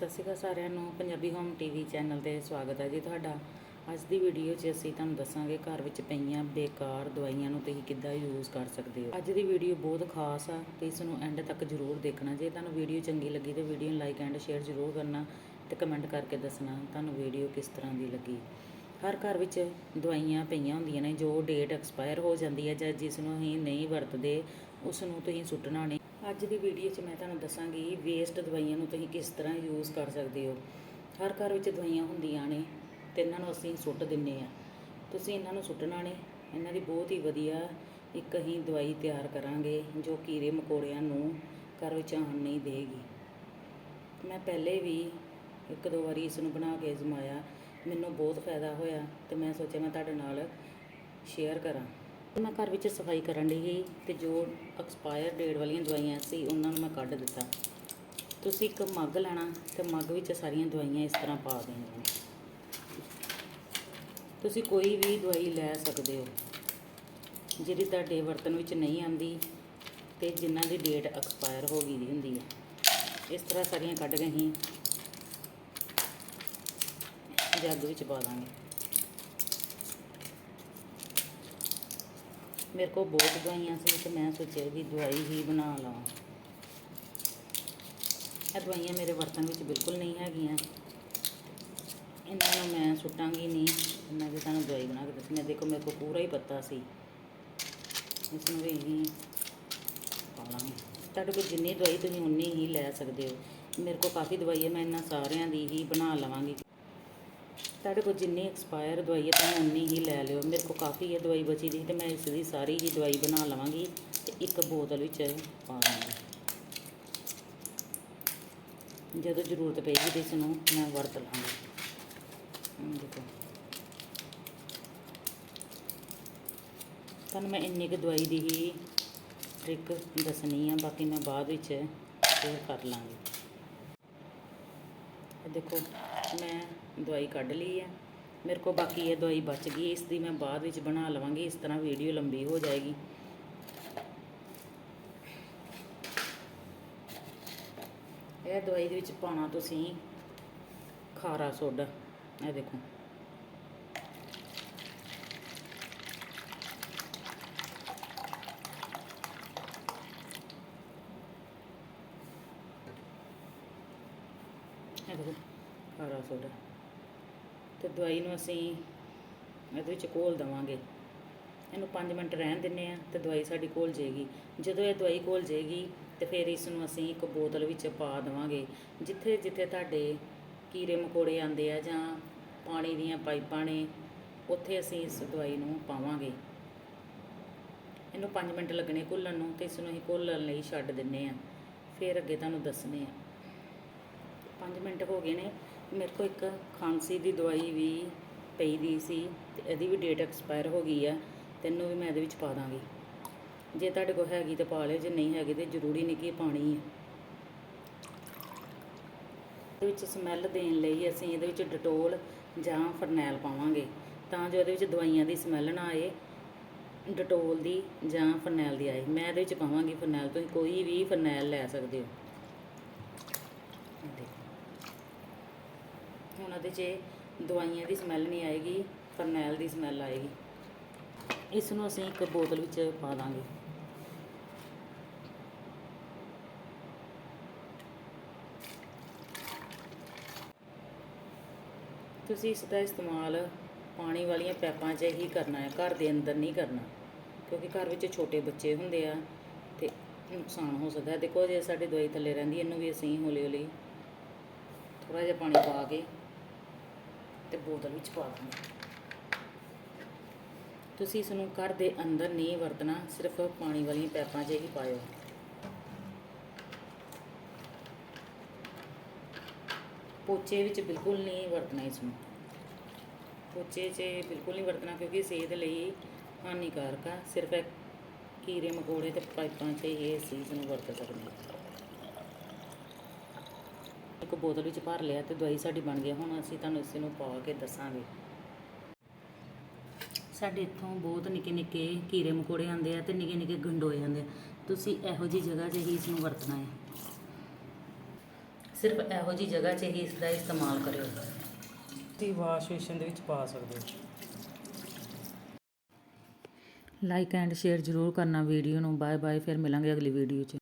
ਸਤਿ ਸ਼੍ਰੀ ਅਕਾਲ ਸਾਰਿਆਂ ਨੂੰ, ਪੰਜਾਬੀ ਹੋਮ ਟੀਵੀ ਚੈਨਲ ਤੇ ਸਵਾਗਤ ਹੈ ਜੀ ਤੁਹਾਡਾ। ਅੱਜ ਦੀ ਵੀਡੀਓ 'ਚ ਅਸੀਂ ਤੁਹਾਨੂੰ ਦੱਸਾਂਗੇ ਘਰ ਵਿੱਚ ਪਈਆਂ ਬੇਕਾਰ ਦਵਾਈਆਂ ਨੂੰ ਤੁਸੀਂ ਕਿੱਦਾਂ ਯੂਜ਼ ਕਰ ਸਕਦੇ ਹੋ। ਅੱਜ ਦੀ ਵੀਡੀਓ ਬਹੁਤ ਖਾਸ ਆ ਤੇ ਇਸ ਨੂੰ ਐਂਡ ਤੱਕ ਜ਼ਰੂਰ ਦੇਖਣਾ। ਜੇ ਤੁਹਾਨੂੰ ਵੀਡੀਓ ਚੰਗੀ ਲੱਗੀ ਤੇ ਵੀਡੀਓ ਨੂੰ ਲਾਈਕ ਐਂਡ ਸ਼ੇਅਰ ਜ਼ਰੂਰ ਕਰਨਾ ਤੇ ਕਮੈਂਟ ਕਰਕੇ ਦੱਸਣਾ ਤੁਹਾਨੂੰ ਵੀਡੀਓ ਕਿਸ ਤਰ੍ਹਾਂ ਦੀ ਲੱਗੀ। ਹਰ ਘਰ ਵਿੱਚ ਦਵਾਈਆਂ ਪਈਆਂ ਹੁੰਦੀਆਂ ਨੇ ਜੋ ਡੇਟ ਐਕਸਪਾਇਰ ਹੋ ਜਾਂਦੀ ਹੈ ਜਾਂ ਜਿਸ ਨੂੰ ਅਸੀਂ ਨਹੀਂ ਵਰਤਦੇ, ਉਸ ਨੂੰ ਤੁਸੀਂ ਸੁੱਟਣਾ ਨਹੀਂ। ਅੱਜ ਦੀ ਵੀਡੀਓ 'ਚ ਮੈਂ ਤੁਹਾਨੂੰ ਦੱਸਾਂਗੀ ਵੇਸਟ ਦਵਾਈਆਂ ਨੂੰ ਤੁਸੀਂ ਕਿਸ ਤਰ੍ਹਾਂ ਯੂਜ਼ ਕਰ ਸਕਦੇ ਹੋ। ਹਰ ਘਰ ਵਿੱਚ ਦਵਾਈਆਂ ਹੁੰਦੀਆਂ ਨੇ, ਤੇ ਇਹਨਾਂ ਨੂੰ ਅਸੀਂ ਸੁੱਟ ਦਿੰਨੇ ਆ। ਤੁਸੀਂ ਇਹਨਾਂ ਨੂੰ ਸੁੱਟਣਾ ਨੇ ਇਹਨਾਂ ਦੀ ਬਹੁਤ ਹੀ ਵਧੀਆ ਇੱਕ ਅਸੀਂ ਦਵਾਈ ਤਿਆਰ ਕਰਾਂਗੇ, ਜੋ ਕੀੜੇ ਮਕੌੜਿਆਂ ਨੂੰ ਘਰ ਵਿੱਚ ਆਉਣ ਨਹੀਂ ਦੇਗੀ। ਮੈਂ ਪਹਿਲੇ ਵੀ ਇੱਕ ਦੋ ਵਾਰੀ ਇਸ ਨੂੰ ਬਣਾ ਕੇ ਅਜ਼ਮਾਇਆ, ਮੈਨੂੰ ਬਹੁਤ ਫਾਇਦਾ ਹੋਇਆ, ਤੇ ਮੈਂ ਸੋਚਿਆ ਮੈਂ ਤੁਹਾਡੇ ਨਾਲ ਸ਼ੇਅਰ ਕਰਾਂ। ਮੈਂ ਘਰ ਵਿੱਚ ਸਫ਼ਾਈ ਕਰਨ ਲਈ ਸੀ ਤੇ ਜੋ ਐਕਸਪਾਇਰ ਡੇਟ ਵਾਲੀਆਂ ਦਵਾਈਆਂ ਸੀ, ਉਹਨਾਂ ਨੂੰ ਮੈਂ ਕੱਢ ਦਿੱਤਾ। ਤੁਸੀਂ ਇੱਕ ਮੱਗ ਲੈਣਾ ਤੇ ਮੱਗ ਵਿੱਚ ਸਾਰੀਆਂ ਦਵਾਈਆਂ ਇਸ ਤਰ੍ਹਾਂ ਪਾ ਦੇਣੀਆਂ। ਤੁਸੀਂ ਕੋਈ ਵੀ ਦਵਾਈ ਲੈ ਸਕਦੇ ਹੋ, ਜਿਹੜੀ ਤੁਹਾਡੇ ਵਰਤਨ ਵਿੱਚ ਨਹੀਂ ਆਂਦੀ ਤੇ ਜਿਨ੍ਹਾਂ ਦੀ ਡੇਟ ਐਕਸਪਾਇਰ ਹੋ ਗਈ ਦੀ ਹੁੰਦੀ ਹੈ। ਇਸ ਤਰ੍ਹਾਂ ਸਾਰੀਆਂ ਕੱਢ ਕੇ ਅਸੀਂ ਜੱਗ ਵਿੱਚ ਪਾ ਦਾਂਗੇ। ਮੇਰੇ ਕੋਲ ਬਹੁਤ ਦਵਾਈਆਂ ਸੀ ਤੇ ਮੈਂ ਸੋਚਿਆ ਵੀ ਦਵਾਈ ਹੀ ਬਣਾ ਲਵਾਂ। ਇਹ ਦਵਾਈਆਂ ਮੇਰੇ ਵਰਤਨ ਵਿੱਚ ਬਿਲਕੁਲ ਨਹੀਂ ਹੈਗੀਆਂ। ਇਹਨਾਂ ਨੂੰ ਮੈਂ ਸੁੱਟਾਂਗੀ ਨਹੀਂ। ਮੈਂ ਵੀ ਤੁਹਾਨੂੰ ਦਵਾਈ ਬਣਾ ਕੇ ਦੱਸਣੀ ਦੇਖੋ ਮੇਰੇ ਕੋਲ ਪੂਰਾ ਹੀ ਪੱਤਾ ਸੀ। ਇਸ ਨੂੰ ਵੀ ਅਸੀਂ ਪਾ ਲਾਂਗੇ ਤੁਹਾਡੇ ਕੋਲ ਜਿੰਨੀ ਦਵਾਈ ਤੁਸੀਂ ਉਨੀ ਹੀ ਲੈ ਸਕਦੇ ਹੋ। ਮੇਰੇ ਕੋਲ ਕਾਫੀ ਦਵਾਈ ਹੈ ਮੈਂ ਇਹਨਾਂ ਸਾਰਿਆਂ ਦੀ ਹੀ ਬਣਾ ਲਵਾਂਗੀ। ਤੁਹਾਡੇ ਕੋਲ ਜਿੰਨੀ ਐਕਸਪਾਇਰ ਦਵਾਈ ਹੈ, ਤਾਂ ਉਨੀ ਹੀ ਲੈ ਲਿਓ। ਮੇਰੇ ਕੋਲ ਕਾਫੀ ਹੈ ਦਵਾਈ ਬਚੀ ਦੀ, ਤੇ ਮੈਂ ਇਸ ਦੀ ਸਾਰੀ ਹੀ ਦਵਾਈ ਬਣਾ ਲਵਾਂਗੀ ਤੇ ਇੱਕ ਬੋਤਲ ਵਿੱਚ ਪਾ ਦਾਂਗੀ ਜਦੋਂ ਜ਼ਰੂਰਤ ਪਏਗੀ ਤੇ ਇਸ ਨੂੰ ਮੈਂ ਵਰਤ ਲਵਾਂਗੀ ਦੇਖੋ। ਤੁਹਾਨੂੰ ਮੈਂ ਇੰਨੀ ਕੁ ਦਵਾਈ ਦੀ ਹੀ ਟ੍ਰਿਕ ਦੱਸਣੀ ਆ, ਬਾਕੀ ਮੈਂ ਬਾਅਦ ਵਿੱਚ ਸ਼ੇਅਰ ਕਰ ਲਾਂਗੀ। ਦੇਖੋ ਮੈਂ ਦਵਾਈ ਕੱਢ ਲਈ ਹੈ ਮੇਰੇ ਕੋਲ ਬਾਕੀ ਇਹ ਦਵਾਈ ਬਚ ਗਈ, ਇਸ ਦੀ ਮੈਂ ਬਾਅਦ ਵਿੱਚ ਬਣਾ ਲਵਾਂਗੀ, ਇਸ ਤਰ੍ਹਾਂ ਵੀਡੀਓ ਲੰਬੀ ਹੋ ਜਾਏਗੀ। ਇਹ ਦਵਾਈ ਦੇ ਵਿੱਚ ਪਾਉਣਾ ਤੁਸੀਂ ਖਾਰਾ ਸੋਡਾ, ਇਹ ਦੇਖੋ। ਇਹ ਦੇਖੋ। ਖਾਰਾ ਸੋਡਾ ਤੇ ਦਵਾਈ ਨੂੰ ਅਸੀਂ ਇਹਦੇ ਵਿੱਚ ਘੋਲ ਦਵਾਂਗੇ। ਇਹਨੂੰ 5 ਮਿੰਟ ਰਹਿਣ ਦਿੰਨੇ ਆ ਤੇ ਦਵਾਈ ਸਾਡੀ ਘੋਲ ਜਾਏਗੀ। ਜਦੋਂ ਇਹ ਦਵਾਈ ਘੋਲ ਜਾਏਗੀ ਤੇ ਫਿਰ ਇਸ ਨੂੰ ਅਸੀਂ ਇੱਕ ਬੋਤਲ ਵਿੱਚ ਪਾ ਦਵਾਂਗੇ। ਜਿੱਥੇ ਜਿੱਥੇ ਤੁਹਾਡੇ ਕੀੜੇ ਮਕੌੜੇ ਆਉਂਦੇ ਆ ਜਾਂ ਪਾਣੀ ਦੀਆਂ ਪਾਈਪਾਂ ਨੇ, ਉੱਥੇ ਅਸੀਂ ਇਸ ਦਵਾਈ ਨੂੰ ਪਾਵਾਂਗੇ। ਇਹਨੂੰ 5 ਮਿੰਟ ਲੱਗਣੇ ਘੁੱਲਣ ਨੂੰ ਤੇ ਇਸ ਨੂੰ ਅਸੀਂ ਘੋਲਣ ਲਈ ਛੱਡ ਦਿੰਨੇ ਆ। ਫਿਰ ਅੱਗੇ ਤੁਹਾਨੂੰ ਦੱਸਨੇ ਆ। 5 ਮਿੰਟ ਹੋ ਗਏ ਨੇ, ਮੇਰੇ ਕੋਲ ਇੱਕ ਖਾਂਸੀ ਦੀ ਦਵਾਈ ਵੀ ਪਈ ਦੀ ਸੀ ਤੇ ਇਹਦੀ ਵੀ ਡੇਟ ਐਕਸਪਾਇਰ ਹੋ ਗਈ ਆ, ਤੈਨੂੰ ਵੀ ਮੈਂ ਇਹਦੇ ਵਿੱਚ ਪਾ ਦਾਂਗੀ। ਜੇ ਤੁਹਾਡੇ ਕੋਲ ਹੈਗੀ ਤਾਂ ਪਾ ਲਿਓ, ਜੇ ਨਹੀਂ ਹੈਗੀ ਤੇ ਜ਼ਰੂਰੀ ਨਹੀਂ ਕਿ ਇਹ ਪਾਣੀ ਹੈ ਇਹਦੇ ਵਿੱਚ ਸਮੈਲ ਦੇਣ ਲਈ ਅਸੀਂ ਇਹਦੇ ਵਿੱਚ ਡਟੋਲ ਜਾਂ ਫਰਨੈਲ ਪਾਵਾਂਗੇ, ਤਾਂ ਜੋ ਇਹਦੇ ਵਿੱਚ ਦਵਾਈਆਂ ਦੀ ਸਮੈਲ ਨਾ ਆਏ ਡਟੋਲ ਦੀ ਜਾਂ ਫਰਨੈਲ ਦੀ ਆਏ। ਮੈਂ ਇਹਦੇ ਵਿੱਚ ਪਾਵਾਂਗੀ ਫਰਨੈਲ ਤੁਸੀਂ ਕੋਈ ਵੀ ਫਰਨੈਲ ਲੈ ਸਕਦੇ ਹੋ। ਦੇਖੋ। ਹੁਣ ਉਹਦੇ 'ਚ ਦਵਾਈਆਂ ਦੀ ਸਮੈਲ ਨਹੀਂ ਆਏਗੀ, ਫਰਨੈਲ ਦੀ ਸਮੈਲ ਆਏਗੀ। ਇਸ ਨੂੰ ਅਸੀਂ ਇੱਕ ਬੋਤਲ ਵਿੱਚ ਪਾ ਦਾਂਗੇ। ਤੁਸੀਂ ਇਸ ਦਾ ਇਸਤੇਮਾਲ ਪਾਣੀ ਵਾਲੀਆਂ ਪੈਪਾਂ 'ਚ ਹੀ ਕਰਨਾ ਹੈ, ਘਰ ਦੇ ਅੰਦਰ ਨਹੀਂ ਕਰਨਾ। ਕਿਉਂਕਿ ਘਰ ਵਿੱਚ ਛੋਟੇ ਬੱਚੇ ਹੁੰਦੇ ਆ ਤੇ ਨੁਕਸਾਨ ਹੋ ਸਕਦਾ ਦੇਖੋ, ਜੇ ਸਾਡੀ ਦਵਾਈ ਥੱਲੇ ਰਹਿੰਦੀ, ਇਹਨੂੰ ਵੀ ਅਸੀਂ ਹੌਲੀ ਹੌਲੀ ਥੋੜਾ ਜਿਹਾ ਪਾਣੀ ਪਾ ਕੇ ਤੇ ਬੋਤਲ ਵਿੱਚ ਪਾ ਦਾਂਗੇ ਤੁਸੀਂ ਇਸ ਨੂੰ ਘਰ ਦੇ ਅੰਦਰ ਨਹੀਂ ਵਰਤਣਾ, ਸਿਰਫ ਪਾਣੀ ਵਾਲੀਆਂ ਪੈਪਾਂ 'ਚ ਹੀ ਪਾਇਓ। ਪੋਚੇ ਵਿੱਚ ਬਿਲਕੁਲ ਨਹੀਂ ਵਰਤਣਾ ਇਸ ਨੂੰ। ਪੋਚੇ 'ਚ ਬਿਲਕੁਲ ਨਹੀਂ ਵਰਤਣਾ ਕਿਉਂਕਿ ਸਿਹਤ ਲਈ ਹਾਨੀਕਾਰਕ ਆ। ਸਿਰਫ ਕੀੜੇ ਮਕੌੜੇ ਤੇ ਪਾਈਪਾਂ 'ਚ ਹੀ ਅਸੀਂ ਇਸ ਨੂੰ ਵਰਤ ਸਕਦੇ ਹਾਂ। ਇੱਕ ਬੋਤਲ ਵਿੱਚ ਭਰ ਲਿਆ ਤੇ ਦਵਾਈ ਸਾਡੀ ਬਣ ਗਈ ਹੁਣ ਅਸੀਂ ਤੁਹਾਨੂੰ ਇਸ ਨੂੰ ਪਾ ਕੇ ਦੱਸਾਂਗੇ। ਸਾਡੇ ਇੱਥੋਂ ਬਹੁਤ ਨਿੱਕੇ ਨਿੱਕੇ ਕੀੜੇ ਮਕੌੜੇ ਆਉਂਦੇ ਆ ਤੇ ਨਿੱਕੇ ਨਿੱਕੇ ਗੰਡੋਏ ਆਉਂਦੇ ਤੁਸੀਂ ਇਹੋ ਜੀ ਜਗ੍ਹਾ 'ਤੇ ਹੀ ਇਸ ਨੂੰ ਵਰਤਣਾ ਹੈ। ਸਿਰਫ ਇਹੋ ਜੀ ਜਗ੍ਹਾ 'ਚ ਹੀ ਇਸ ਦਾ ਇਸਤੇਮਾਲ ਕਰਿਓ। ਤੁਸੀਂ ਵਾਸ਼ ਬੇਸਿਨ ਦੇ ਵਿੱਚ ਪਾ ਸਕਦੇ ਹੋ। ਲਾਈਕ ਐਂਡ ਸ਼ੇਅਰ ਜ਼ਰੂਰ ਕਰਨਾ ਵੀਡੀਓ ਨੂੰ। ਬਾਏ ਬਾਏ ਫਿਰ ਮਿਲਾਂਗੇ ਅਗਲੀ ਵੀਡੀਓ 'ਚ।